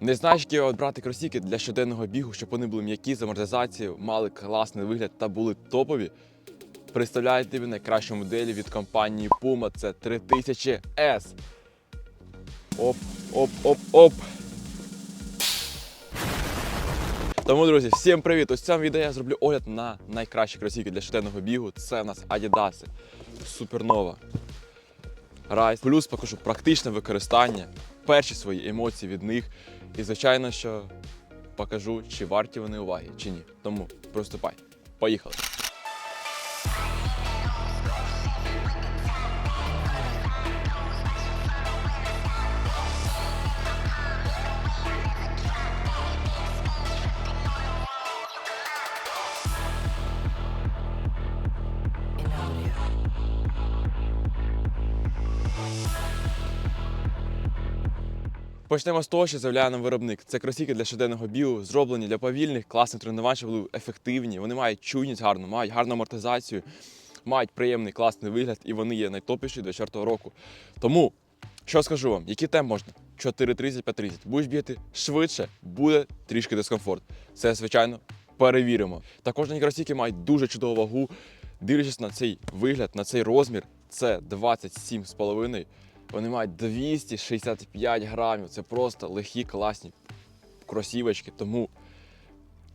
Не знаєш, які обрати кросівки для щоденного бігу, щоб вони були м'які з амортизацією, мали класний вигляд та були топові? Представляю тобі найкращу моделі від компанії Puma. Це 3000S. Оп, оп, оп, оп. Тому, друзі, всім привіт! Ось в цьому відео я зроблю огляд на найкращі кросівки для щоденного бігу. Це в нас Adidas Supernova. Rise. Плюс покажу практичне використання, перші свої емоції від них. І, звичайно, що покажу, чи варті вони уваги, чи ні. Тому приступай. Поїхали! Почнемо з того, що заявляє нам виробник. Це кросівки для щоденного бігу, зроблені для повільних, класних тренувань, щоб були ефективні. Вони мають чуйність гарну, мають гарну амортизацію, мають приємний класний вигляд, і вони є найтопіші до 4 року. Тому, що скажу вам, який темп можна? 4.30, 5.30. Будеш бігати швидше, буде трішки дискомфорт. Це, звичайно, перевіримо. Також дані кросівки мають дуже чудову вагу. Дивлячись на цей вигляд, на цей розмір, це 27,5. Вони мають 265 грамів. Це просто легкі, класні кросівочки. Тому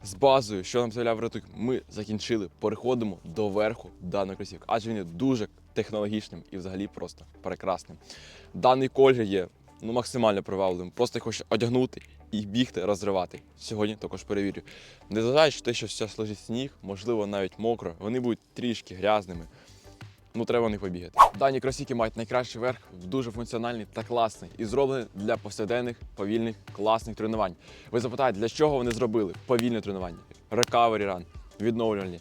з базою, що нам заявляв виробник, ми закінчили. Переходимо до верху даної кросівки, адже він є дуже технологічним і взагалі просто прекрасним. Даний колір є ну, максимально привабливим. Просто їх одягнути і бігти, розривати. Сьогодні також перевірю. Незважаючи на те, що зараз лежить сніг, можливо, навіть мокро, вони будуть трішки грязними. Ну, треба них побігати. Дані кросівки мають найкращий верх, дуже функціональний та класний і зроблені для повсякденних, повільних, класних тренувань. Ви запитаєте, для чого вони зробили повільне тренування, recovery run, відновлювальні,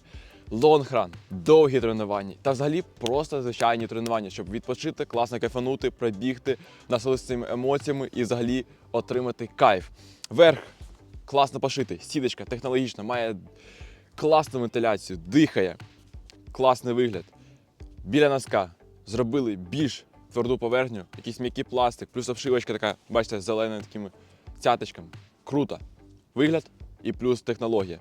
run, довгі тренування та взагалі просто звичайні тренування, щоб відпочити, класно кайфанути, пробігти, насолитися цими емоціями і взагалі отримати кайф. Верх класно пошитий, сідочка технологічна, має класну вентиляцію, дихає, класний вигляд. Біля носка зробили більш тверду поверхню, якийсь м'який пластик, плюс обшивочка така, бачите, з зеленими такими цяточками. Круто. Вигляд і плюс технологія.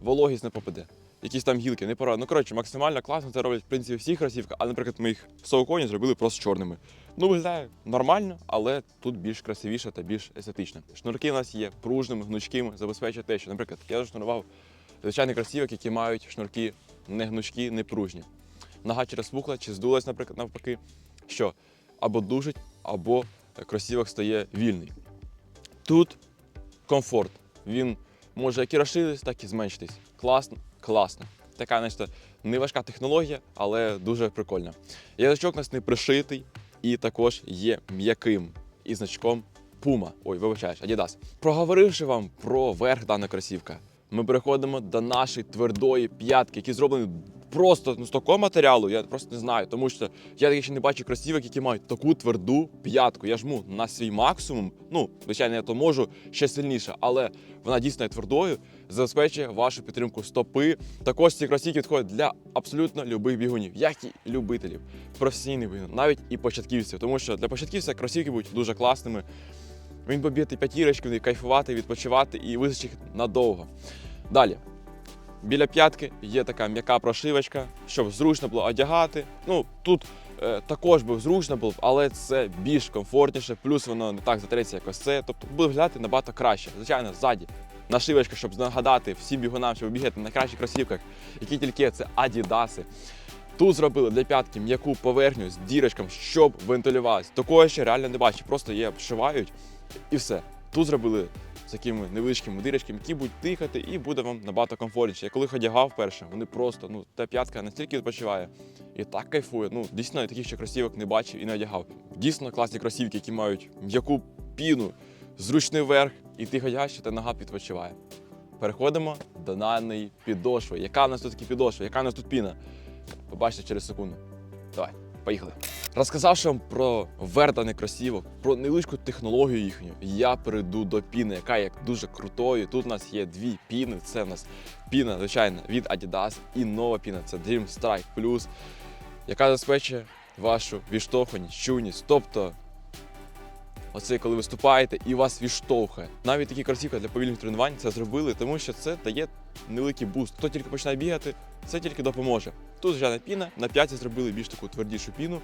Вологість не попаде. Якісь там гілки, не пора. Ну, коротше, максимально класно це роблять в принципі всі кросівки, але, наприклад, ми їх в Сауконі зробили просто чорними. Ну, виглядає нормально, але тут більш красивіше та більш естетично. Шнурки у нас є пружними, гнучкими, забезпечує те, що, наприклад, я зашнурував звичайний кросівок, які мають шнурки не гнучкі, не пружні нога чи розпухла, чи здулась, наприклад, навпаки, що або дужить, або кросівок стає вільний. Тут комфорт. Він може як і розширитись, так і зменшитись. Класно, класно. Така, значить, неважка технологія, але дуже прикольна. Язичок у нас не пришитий і також є м'яким і значком Puma. Ой, вибачаєш, Adidas. Проговоривши вам про верх даної кросівка, ми переходимо до нашої твердої п'ятки, які зроблені просто ну, з такого матеріалу, я просто не знаю, тому що я ще не бачу кросівок, які мають таку тверду п'ятку. Я жму на свій максимум. Ну, звичайно, я то можу ще сильніше, але вона дійсно є твердою, забезпечує вашу підтримку стопи. Також ці кросівки підходять для абсолютно любих бігунів, як і любителів, професійних бігунів, навіть і початківців, тому що для початківців кросівки будуть дуже класними. Він побігти п'ятірочки, кайфувати, відпочивати і вистачить надовго. Далі. Біля п'ятки є така м'яка прошивочка, щоб зручно було одягати. Ну тут е, також би зручно було, але це більш комфортніше, плюс воно не так затреться, як ось це. Тобто буде виглядати набагато краще. Звичайно, ззаді. Нашивочка, щоб нагадати всім бігунам, щоб бігати на найкращих кросівках, які тільки є, це адідаси. Тут зробили для п'ятки м'яку поверхню з дірочком, щоб вентилювалося. Такого ще реально не бачу. Просто її обшивають і все. Тут зробили такими невеличкими дирочками, які будуть дихати, і буде вам набагато комфортніше. Я коли одягав перше, вони просто, ну, та п'ятка настільки відпочиває і так кайфує. Ну, дійсно, я таких ще кросівок не бачив і не одягав. Дійсно класні кросівки, які мають м'яку піну, зручний верх, і ти одягаєш, і та нога відпочиває. Переходимо до даної підошви. Яка в нас тут такі підошва? Яка в нас тут піна? Побачите через секунду. Давай, поїхали. Розказавши вам про верданий кросівок, про невеличку технологію їхню, я перейду до піни, яка є дуже крутою. Тут у нас є дві піни. Це в нас піна, звичайно, від Adidas і нова піна це Dream Strike Plus, яка забезпечує вашу відштовхуваність, чуйність. Тобто Оце коли виступаєте і вас відштовхує. Навіть такі кросівки для повільних тренувань це зробили, тому що це дає невеликий буст. Хто тільки починає бігати, це тільки допоможе. Тут звичайна піна, на п'яті зробили більш таку твердішу піну.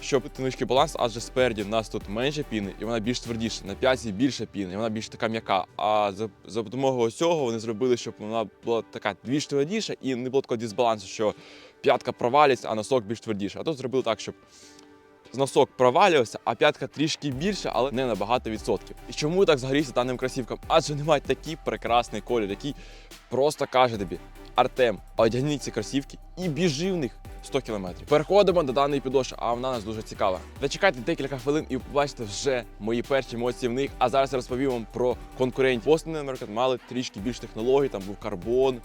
Щоб невеличкий баланс, адже спереді в нас тут менше піни, і вона більш твердіша. На п'яті більше піни, і вона більш така м'яка. А за, за допомогою цього вони зробили, щоб вона була така більш твердіша і не було такого дисбалансу, що п'ятка провалюється, а носок більш твердіше. А тут зробили так, щоб носок провалювався, а п'ятка трішки більше, але не на багато відсотків. І чому так загорівся даним кросівкам? Адже немає такий прекрасний колір, який просто каже тобі: Артем, одягніть ці кросівки і біжи в них 100 кілометрів. Переходимо до даної підошви, а вона нас дуже цікава. Зачекайте декілька хвилин і побачите вже мої перші емоції в них. А зараз я розповім вам про конкурентів. Boston наприклад, мали трішки більш технологій, там був карбон,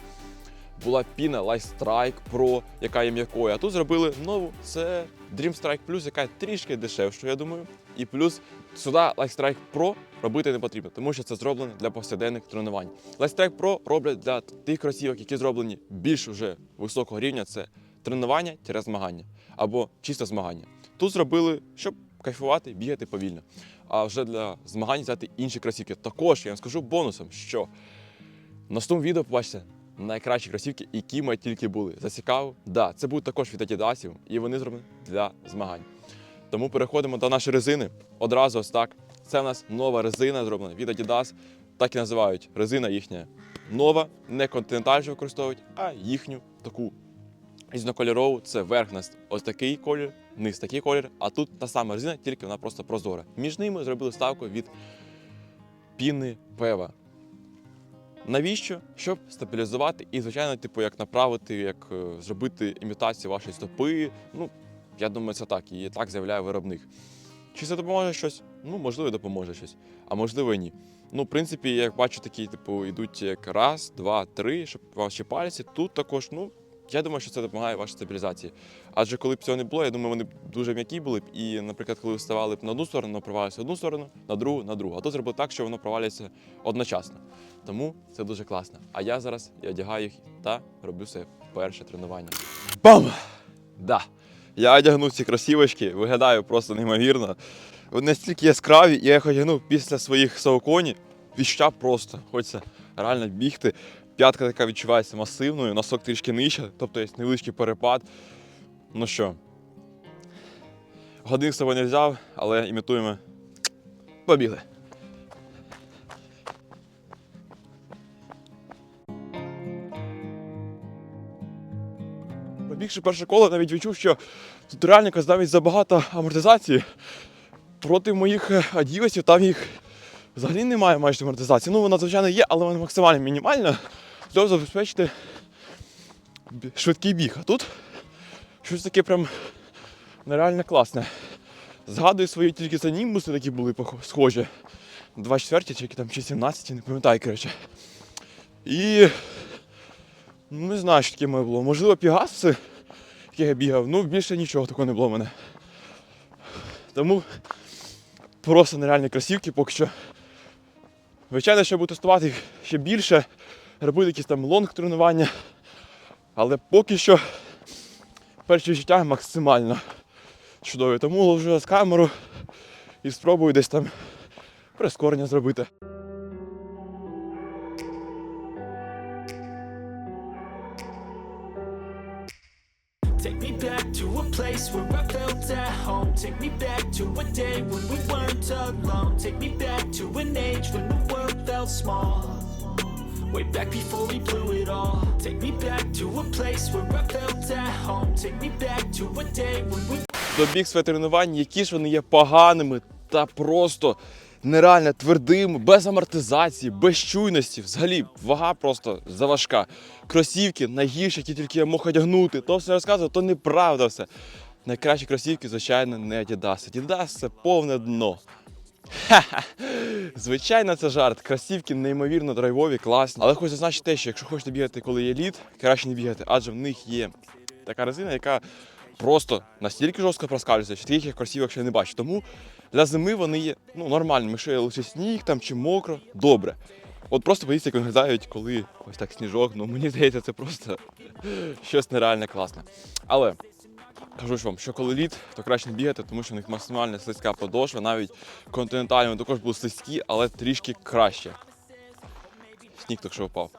була піна Light Strike Pro, яка є м'якою. А тут зробили нову, це Dream Strike Plus, яка трішки дешевша, я думаю. І плюс сюди Light Strike Pro робити не потрібно, тому що це зроблено для повсякденних тренувань. Light Strike Pro роблять для тих кросівок, які зроблені більш вже високого рівня. Це тренування через змагання або чисто змагання. Тут зробили, щоб кайфувати, бігати повільно. А вже для змагань взяти інші кросівки. Також я вам скажу бонусом, що в наступному відео побачите найкращі кросівки, які ми тільки були. Зацікавив? Да, це будуть також від Adidas, і вони зроблені для змагань. Тому переходимо до нашої резини. Одразу ось так. Це у нас нова резина зроблена від Adidas. Так і називають резина їхня нова, не континенталь же використовують, а їхню таку різнокольорову. Це верх нас ось такий колір, низ такий колір, а тут та сама резина, тільки вона просто прозора. Між ними зробили ставку від піни пева. Навіщо? Щоб стабілізувати і, звичайно, типу, як направити, як е, зробити імітацію вашої стопи. Ну, я думаю, це так. І так заявляє виробник. Чи це допоможе щось? Ну, можливо, допоможе щось, а можливо, ні. Ну, в принципі, як бачу, такі, типу, йдуть як раз, два, три, щоб ваші пальці. Тут також, ну, я думаю, що це допомагає вашій стабілізації. Адже коли б цього не було, я думаю, вони б дуже м'які були б. І, наприклад, коли ви вставали б на одну сторону, воно одну сторону, на другу, на другу. А тут зробили так, що воно провалюється одночасно. Тому це дуже класно. А я зараз я одягаю їх та роблю своє перше тренування. Бам! Да. Я одягнув ці кросівочки, виглядаю просто неймовірно. Вони настільки яскраві, я їх одягнув після своїх сауконі. Відчуття просто. Хочеться реально бігти. П'ятка така відчувається масивною, носок трішки нижче, тобто є невеличкий перепад. Ну що, годин з собою не взяв, але імітуємо. Побігли. Пробігши перше коло, навіть відчув, що тут реально навіть забагато амортизації. Проти моїх е, адівесів там їх взагалі немає майже амортизації. Ну, вона, звичайно, є, але вона максимально мінімальна, щоб забезпечити швидкий біг. А тут щось таке прям нереально класне. Згадую свої тільки це німбуси такі були схожі. 24 чи там чи 17, не пам'ятаю, коротше. І ну, не знаю, що таке моє було. Можливо, пігаси, які я бігав, ну більше нічого такого не було в мене. Тому просто нереальні кросівки поки що. Звичайно, що буду тестувати їх ще більше, робити якісь там лонг тренування. Але поки що перші відчуття максимально чудові. Тому ложу з камеру і спробую десь там прискорення зробити. Take me back to a place where I felt at home. Take me back to a day when we weren't alone. Take me back to an age when the world felt small. Way back before we blew it all. Take me back to a place where I felt at home. Take me back to a day when we добіг своє тренувань, які ж вони є поганими та просто нереально твердими, без амортизації, без чуйності. Взагалі, вага просто заважка. Кросівки найгірші, які тільки я мог одягнути. То все розказував, то неправда все. Найкращі кросівки, звичайно, не Adidas. Adidas – це повне дно. Звичайно, це жарт. Кросівки неймовірно драйвові, класні. Але хочу зазначити те, що якщо хочете бігати, коли є лід, краще не бігати, адже в них є така резина, яка просто настільки жорстко проскальзує, що таких кросівок ще не бачу. Тому для зими вони є ну, нормальними. Якщо є лише сніг там чи мокро, добре. От просто подивіться, як виглядають, коли ось так сніжок. Ну мені здається, це просто щось нереально класне. Але кажу ж вам, що коли лід, то краще не бігати, тому що в них максимально слизька подошва. Навіть континентальні також були слизькі, але трішки краще. Сніг так що впав.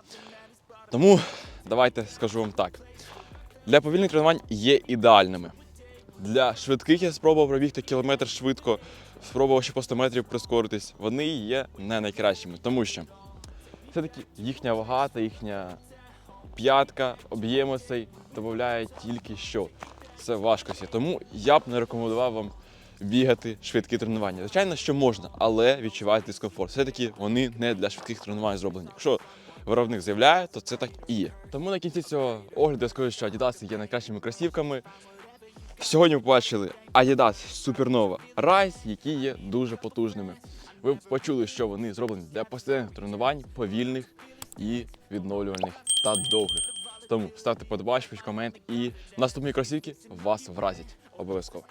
Тому давайте скажу вам так. Для повільних тренувань є ідеальними. Для швидких я спробував пробігти кілометр швидко, спробував ще по 100 метрів прискоритись. Вони є не найкращими, тому що все-таки їхня вага та їхня п'ятка, об'єм цей додає тільки що. Це важкості. Тому я б не рекомендував вам бігати швидкі тренування. Звичайно, що можна, але відчуваєте дискомфорт. Все-таки вони не для швидких тренувань зроблені. Якщо виробник заявляє, то це так і є. Тому на кінці цього огляду я скажу, що Adidas є найкращими кросівками. Сьогодні ви побачили Adidas Supernova Rise, які є дуже потужними. Ви почули, що вони зроблені для постійних тренувань, повільних і відновлювальних та довгих. Тому ставте подобачку, комент і наступні кросівки вас вразять обов'язково.